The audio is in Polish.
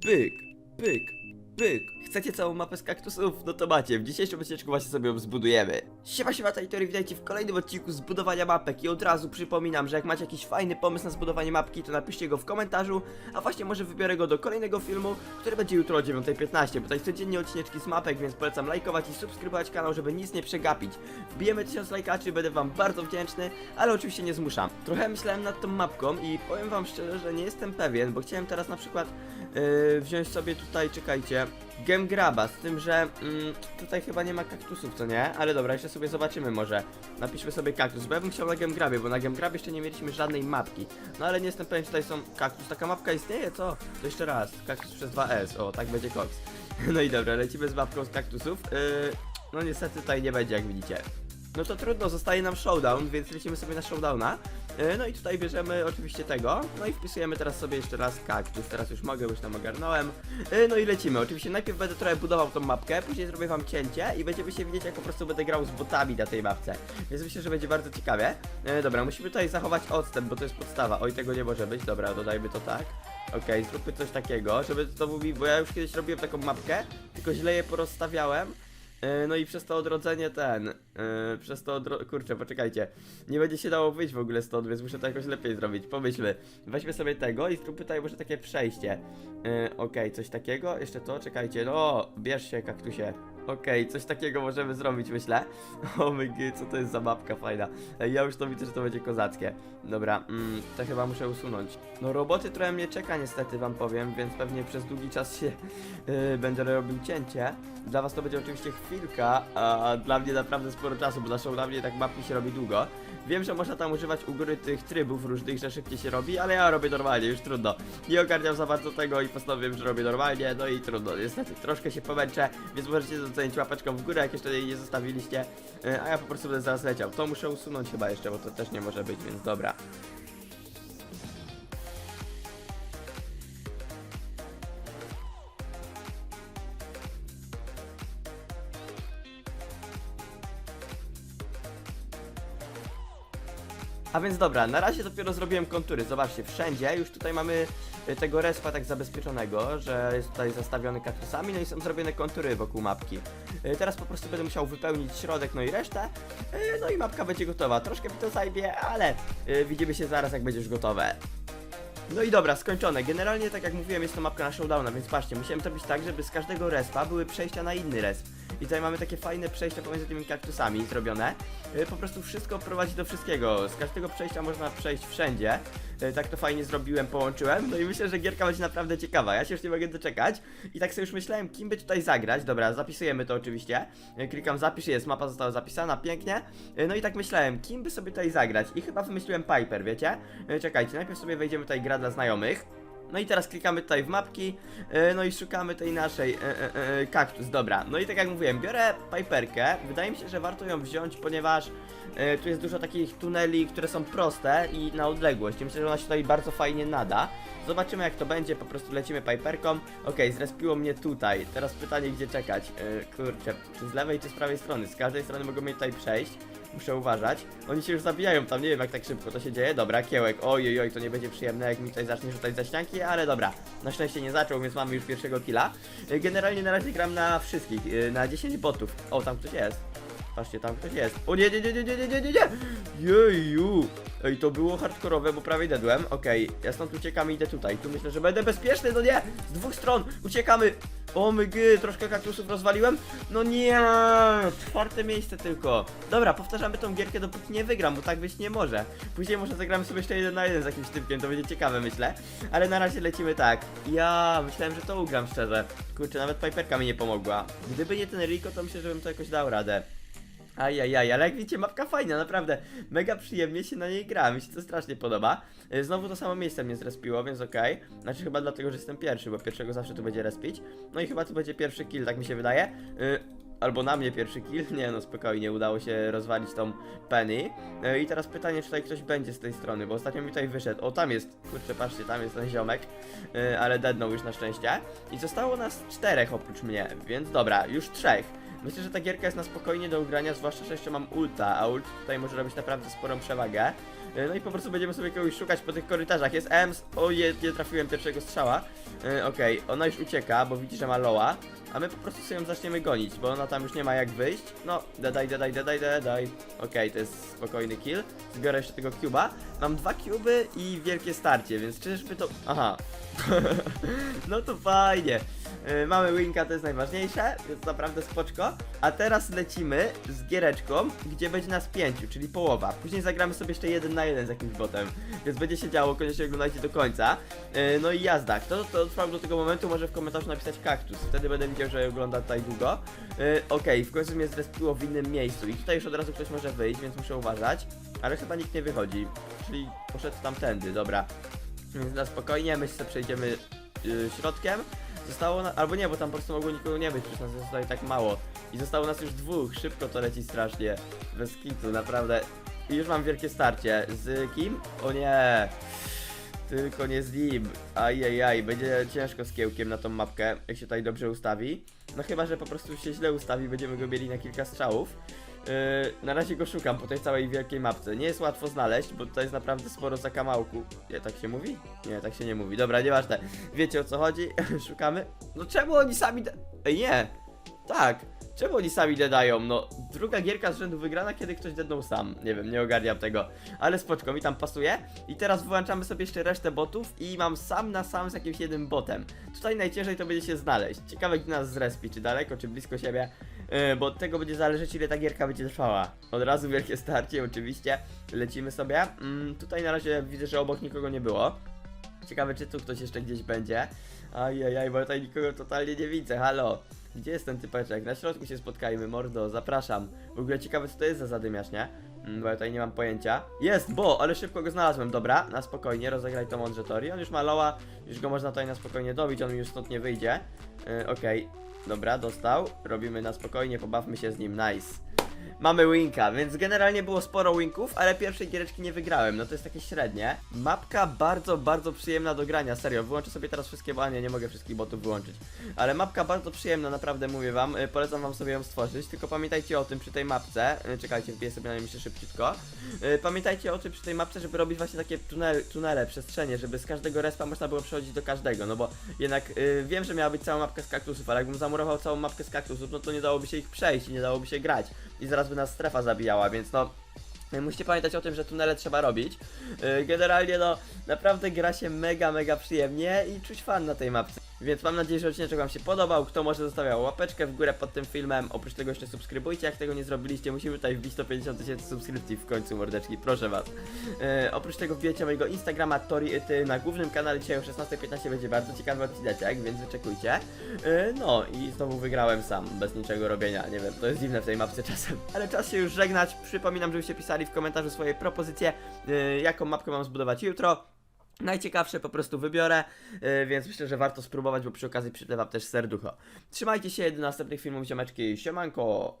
pyk, pyk, pyk. Chcecie całą mapę z kaktusów? No to macie, w dzisiejszym odcinku właśnie sobie ją zbudujemy. Siema, siema, Tajtory, witajcie w kolejnym odcinku zbudowania mapek i od razu przypominam, że jak macie jakiś fajny pomysł na zbudowanie mapki, to napiszcie go w komentarzu, a właśnie może wybiorę go do kolejnego filmu, który będzie jutro o 9.15, bo tutaj codziennie odcineczki z mapek, więc polecam lajkować i subskrybować kanał, żeby nic nie przegapić. Wbijemy 1000 lajkaczy, będę wam bardzo wdzięczny, ale oczywiście nie zmuszam. Trochę myślałem nad tą mapką i powiem wam szczerze, że nie jestem pewien, bo chciałem teraz na przykład yy, wziąć sobie tutaj, czekajcie, Gem Graba, z tym, że mm, tutaj chyba nie ma kaktusów, co nie? Ale dobra, jeszcze sobie zobaczymy może. Napiszmy sobie kaktus, bo ja bym chciał na Gem Grabie, bo na Gem Grabie jeszcze nie mieliśmy żadnej mapki. No ale nie jestem pewien, czy tutaj są kaktus. Taka mapka istnieje, co? To jeszcze raz, kaktus przez 2S, o, tak będzie koks. No i dobra, lecimy z mapką z kaktusów. Yy, no niestety tutaj nie będzie, jak widzicie. No to trudno, zostaje nam showdown, więc lecimy sobie na showdowna. E, No i tutaj bierzemy oczywiście tego, no i wpisujemy teraz sobie jeszcze raz kaktus, teraz już mogę, już tam ogarnąłem. E, No i lecimy, oczywiście najpierw będę trochę budował tą mapkę, później zrobię wam cięcie i będziemy się widzieć jak po prostu będę grał z botami na tej mapce. Więc myślę, że będzie bardzo ciekawie. E, Dobra, musimy tutaj zachować odstęp, bo to jest podstawa. Oj, tego nie może być, dobra, dodajmy to tak. Okej, zróbmy coś takiego, żeby to mówi, bo ja już kiedyś robiłem taką mapkę, tylko źle je porozstawiałem. E, No i przez to odrodzenie ten, e, przez to odro... kurczę, poczekajcie, nie będzie się dało wyjść w ogóle stąd, więc muszę to jakoś lepiej zrobić, pomyślmy. Weźmy sobie tego i zróbmy tutaj może takie przejście. E, Okej, coś takiego, jeszcze to, czekajcie, no, bierz się kaktusie. Okej, coś takiego możemy zrobić, myślę. O my co to jest za mapka fajna. Ja już to widzę, że to będzie kozackie. Dobra, mm, to chyba muszę usunąć. No roboty trochę mnie czeka niestety, wam powiem, więc pewnie przez długi czas się yy, będę robił cięcie. Dla was to będzie oczywiście chwilka, a dla mnie naprawdę sporo czasu, bo naszą dla mnie tak mapki się robi długo. Wiem, że można tam używać u góry tych trybów różnych, że szybciej się robi, ale ja robię normalnie, już trudno. Nie ogarniam za bardzo tego i postanowiłem, że robię normalnie, no i trudno. Niestety, troszkę się pomęczę, więc możecie docenić łapeczką w górę, jak jeszcze jej nie zostawiliście, yy, a ja po prostu będę zaraz leciał. To muszę usunąć chyba jeszcze, bo to też nie może być, więc dobra. A więc dobra, na razie dopiero zrobiłem kontury, zobaczcie, wszędzie już tutaj mamy tego respa tak zabezpieczonego, że jest tutaj zastawiony kaktusami, no i są zrobione kontury wokół mapki. Y, Teraz po prostu będę musiał wypełnić środek, no i resztę, y, no i mapka będzie gotowa. Troszkę mi to zajmie, ale y, widzimy się zaraz jak będzie już gotowe. No i dobra, skończone. Generalnie, tak jak mówiłem, jest to mapka na showdowna, więc patrzcie, musiałem zrobić tak, żeby z każdego respa były przejścia na inny resp. I tutaj mamy takie fajne przejścia pomiędzy tymi kaktusami zrobione. Y, Po prostu wszystko prowadzi do wszystkiego. Z każdego przejścia można przejść wszędzie. Y, Tak to fajnie zrobiłem, połączyłem. No i myślę, że gierka będzie naprawdę ciekawa. Ja się już nie mogę doczekać. I tak sobie już myślałem, kim by tutaj zagrać. Dobra, zapisujemy to oczywiście. Y, Klikam zapisz, jest, mapa została zapisana, pięknie. No i tak myślałem, kim by sobie tutaj zagrać. I chyba wymyśliłem Piper, wiecie? Czekajcie, najpierw sobie wejdziemy tutaj gra dla znajomych. No i teraz klikamy tutaj w mapki, e, no i szukamy tej naszej e, e, kaktus, dobra. No i tak jak mówiłem, biorę Piperkę, wydaje mi się, że warto ją wziąć, ponieważ tu jest dużo takich tuneli, które są proste i na odległość. Myślę, że ona się tutaj bardzo fajnie nada. Zobaczymy jak to będzie, po prostu lecimy Piperką. Okej, zrespiło mnie tutaj. Teraz pytanie, gdzie czekać. Kurczę, czy z lewej, czy z prawej strony? Z każdej strony mogą mnie tutaj przejść. Muszę uważać. Oni się już zabijają tam, nie wiem jak tak szybko to się dzieje. Dobra, kiełek. Oj, oj, to nie będzie przyjemne, jak mi tutaj zacznie rzucać za ścianki, ale dobra. Na szczęście nie zaczął, więc mamy już pierwszego killa. Y, Generalnie na razie gram na wszystkich, y, na 10 botów. O, tam ktoś jest. Patrzcie, tam ktoś jest. O nie, nie, nie, nie, nie, nie, nie, nie, nie! Jeju! Ej, to było hardkorowe, bo prawie dedłem. Okej, ja stąd uciekam i idę tutaj. Tu myślę, że będę bezpieczny, no nie! Z dwóch stron uciekamy! O my gy, troszkę kaktusów rozwaliłem. No nie, czwarte miejsce tylko. Dobra, powtarzamy tą gierkę, dopóki nie wygram, bo tak być nie może. Później może zagramy sobie jeszcze jeden na jeden z jakimś typkiem, to będzie ciekawe, myślę. Ale na razie lecimy tak. Ja myślałem, że to ugram szczerze. Kurczę, nawet Piperka mi nie pomogła. Gdyby nie ten Rico, to myślę, że bym to jakoś dał radę. Ajajaj, ale jak widzicie, mapka fajna, naprawdę. Mega przyjemnie się na niej gra, mi się to strasznie podoba. Y, Znowu to samo miejsce mnie zrespiło, więc okej. Znaczy chyba dlatego, że jestem pierwszy, bo pierwszego zawsze tu będzie respić. No i chyba tu będzie pierwszy kill, tak mi się wydaje. Y, Albo na mnie pierwszy kill. Nie no, spokojnie, udało się rozwalić tą Penny. Y, I teraz pytanie, czy tutaj ktoś będzie z tej strony, bo ostatnio mi tutaj wyszedł. O, tam jest, kurczę, patrzcie, tam jest ten ziomek. Ale deadnął już na szczęście. I zostało nas czterech oprócz mnie, więc dobra, już trzech. Myślę, że ta gierka jest na spokojnie do ugrania, zwłaszcza, że jeszcze mam ulta, a ult tutaj może robić naprawdę sporą przewagę. E, No i po prostu będziemy sobie kogoś szukać po tych korytarzach. Jest Ems, o je, nie trafiłem pierwszego strzała. E, Okej, ona już ucieka, bo widzi, że ma loa. A my po prostu sobie ją zaczniemy gonić, bo ona tam już nie ma jak wyjść. No, dadaj, dadaj, dadaj, dadaj. Okej, to jest spokojny kill. Zbiorę jeszcze tego cuba. Mam dwa cuby i wielkie starcie, więc czyżby to... Aha. no to fajnie. Yy, mamy winka, to jest najważniejsze, więc naprawdę spoczko. A teraz lecimy z giereczką, gdzie będzie nas pięciu, czyli połowa. Później zagramy sobie jeszcze jeden na jeden z jakimś botem, więc będzie się działo, koniecznie oglądajcie do końca. Yy, no i jazda. Kto to trwał do tego momentu, może w komentarzu napisać kaktus. Wtedy będę widział, że ogląda tutaj długo. Yy, Okej, w końcu mnie zrespiło w innym miejscu i tutaj już od razu ktoś może wyjść, więc muszę uważać. Ale chyba nikt nie wychodzi, czyli poszedł tamtędy, dobra. Więc na spokojnie, my sobie przejdziemy środkiem. Zostało na... albo nie, bo tam po prostu mogło nikogo nie być, przecież nas jest tutaj tak mało. I zostało nas już dwóch, szybko to leci strasznie. Bez kitu, naprawdę. I już mam wielkie starcie. Z kim? O nie! Tylko nie z nim. Ajajaj, będzie ciężko z kiełkiem na tą mapkę, jak się tutaj dobrze ustawi. No chyba, że po prostu się źle ustawi, będziemy go mieli na kilka strzałów. Yy, na razie go szukam po tej całej wielkiej mapce. Nie jest łatwo znaleźć, bo tutaj jest naprawdę sporo zakamałku. Nie, tak się mówi? Nie, tak się nie mówi. Dobra, nieważne. Wiecie o co chodzi? Szukamy. No czemu oni sami... Ej, nie! Tak! Czemu oni sami dedają? No, druga gierka z rzędu wygrana, kiedy ktoś dednął sam. Nie wiem, nie ogarniam tego. Ale spoczko, mi tam pasuje. I teraz wyłączamy sobie jeszcze resztę botów i mam sam na sam z jakimś jednym botem. Tutaj najciężej to będzie się znaleźć. Ciekawe, gdzie nas zrespi, czy daleko, czy blisko siebie. Yy, bo od tego będzie zależeć, ile ta gierka będzie trwała. Od razu wielkie starcie, oczywiście. Lecimy sobie. Mm, tutaj na razie widzę, że obok nikogo nie było. Ciekawe, czy tu ktoś jeszcze gdzieś będzie. Ajajaj, bo tutaj nikogo totalnie nie widzę, halo. Gdzie jest ten typeczek? Na środku się spotkajmy, mordo, zapraszam. W ogóle ciekawe, co to jest za zadymiarz, nie? Mm, Bo ja tutaj nie mam pojęcia. Jest, bo, ale szybko go znalazłem, dobra, na spokojnie, rozegraj to mądrze Tori. On już ma loa, już go można tutaj na spokojnie dobić, on mi już stąd nie wyjdzie. Yy, Okej, dobra, dostał. Robimy na spokojnie, pobawmy się z nim, nice. Mamy winka, więc generalnie było sporo winków, ale pierwszej giereczki nie wygrałem, no to jest takie średnie. Mapka bardzo, bardzo przyjemna do grania, serio, wyłączę sobie teraz wszystkie, bo nie, nie mogę wszystkich botów wyłączyć. Ale mapka bardzo przyjemna, naprawdę mówię wam, y, polecam wam sobie ją stworzyć, tylko pamiętajcie o tym przy tej mapce, y, czekajcie, wbiję sobie na nią jeszcze szybciutko. Y, Pamiętajcie o tym przy tej mapce, żeby robić właśnie takie tunele, tunele, przestrzenie, żeby z każdego respa można było przechodzić do każdego, no bo jednak wiem, że miała być cała mapka z kaktusów, ale jakbym zamurował całą mapkę z kaktusów, no to nie dałoby się ich przejść i nie dałoby się grać. I zaraz by nas strefa zabijała, więc no... y, Musicie pamiętać o tym, że tunele trzeba robić. Y, Generalnie no, naprawdę gra się mega, mega przyjemnie i czuć fan na tej mapce. Więc mam nadzieję, że odcinek wam się podobał. Kto może zostawiał łapeczkę w górę pod tym filmem. Oprócz tego jeszcze subskrybujcie, jak tego nie zrobiliście. Musimy tutaj wbić 150 tysięcy subskrypcji w końcu, mordeczki, proszę was. E, oprócz tego wbijecie mojego Instagrama Tori na głównym kanale dzisiaj o 16.15 będzie bardzo ciekawy odcinek, więc wyczekujcie. E, no i znowu wygrałem sam, bez niczego robienia. Nie wiem, to jest dziwne w tej mapce czasem. Ale czas się już żegnać. Przypominam, żebyście pisali w komentarzu swoje propozycje, e, jaką mapkę mam zbudować jutro. Najciekawsze po prostu wybiorę, yy, więc myślę, że warto spróbować, bo przy okazji przyda wam też serducho. Trzymajcie się, do następnych filmów, ziomeczki, siemanko!